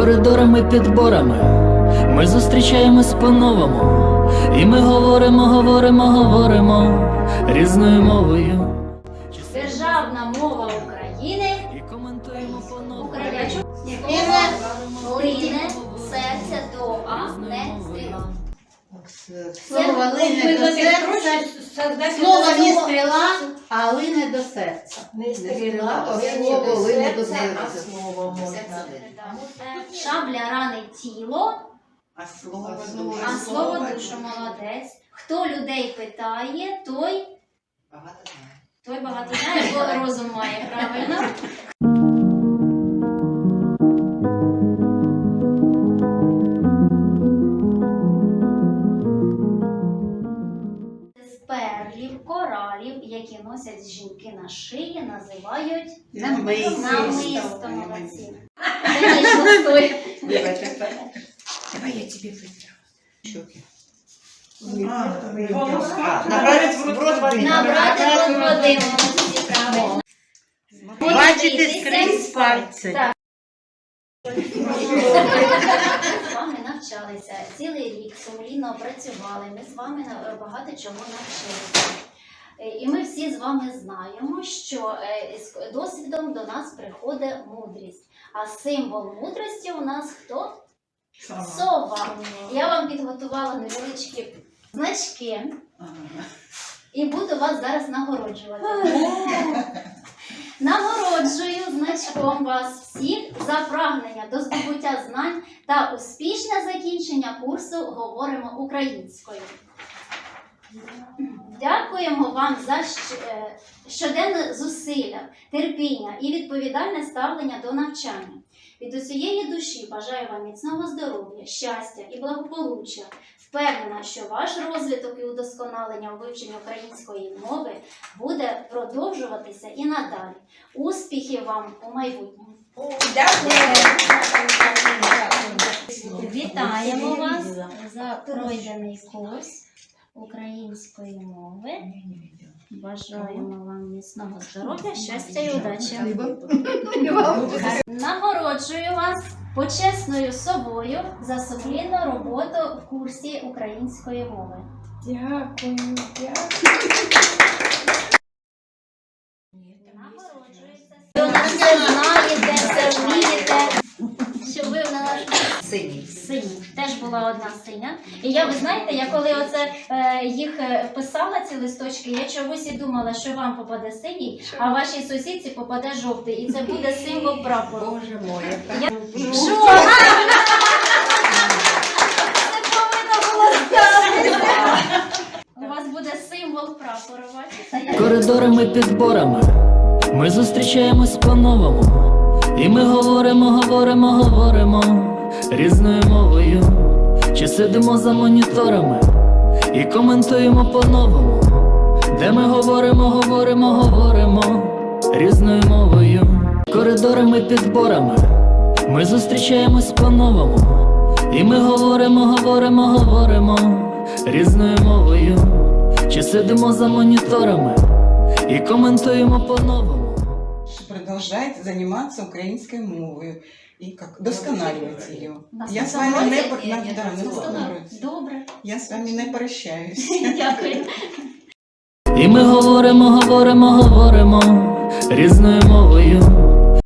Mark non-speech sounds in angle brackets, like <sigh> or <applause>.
коридорами, підборами. Ми зустрічаємось по-новому. І ми говоримо, говоримо, говоримо різною мовою. Державна мова України І коментуємо по-новому. Україна лине серця до а не стріла. Слово лине до серця, слово не стріла, а лине до серця. Не стріла, а слово лине до серця. Шабля ранить тіло, А слово а слово душу молодець. Хто людей питає, той, Багато знає. той багато знає, бо розум має правильно. Перлів, коралів, які носять жінки на шиї, називають Намисто. намисто молодці. Давай я тебе вытру. Щеки. А, набрать в рот воды. Набрати рот води, молодці. Бачите скрізь пальці. Так. З вами навчалися цілий рік, сумлінно працювали. Ми з вами багато чого навчилися. І ми всі з вами знаємо, що е, з досвідом до нас приходить мудрість. А символ мудрості у нас хто? Сова. Я вам підготувала невеличкі значки і буду вас зараз нагороджувати. <laughs> Нагороджую значком вас всіх за прагнення до здобуття знань та успішне закінчення курсу Говоримо українською. Дякуємо вам за е, щоденне зусилля, терпіння і відповідальне ставлення до навчання. Від усієї душі бажаю вам міцного здоров'я, щастя і благополуччя. Впевнена, що ваш розвиток і удосконалення у вивченні української мови буде продовжуватися і надалі. Успіхів вам у майбутньому! Вітаємо вас за пройдений курс української мови. Бажаємо вам міцного здоров'я, щастя і удачі. Нагороджую вас почесною собою за сумлінну роботу в курсі української мови. Дякую, дякую. Нагороджуєтеся. Синій. сині. Теж була одна синя. І я, ви знаєте, я коли оце е, їх е, писала ці листочки, я чогось і думала, що вам попаде синій, а вашій сусідці попаде жовтий. І це буде символ прапору. Боже мой. Що? Це повинно було. У вас буде символ прапору, бачите? Коридорами, підборами. Ми зустрічаємось по-новому. І ми говоримо, говоримо, говоримо різною мовою. Чи сидимо за моніторами і коментуємо по-новому. Де ми говоримо, говоримо, говоримо різною мовою. Коридорами, підборами. Ми зустрічаємось по-новому. І ми говоримо, говоримо, говоримо різною мовою. Чи сидимо за моніторами і коментуємо по-новому. Продолжать заниматься украинской мовою и как досконаливать ее. Я з с вами не Добре. Я с вами не прощаюсь. <laughs> Дякую. І ми говоримо, говоримо, говоримо різною мовою.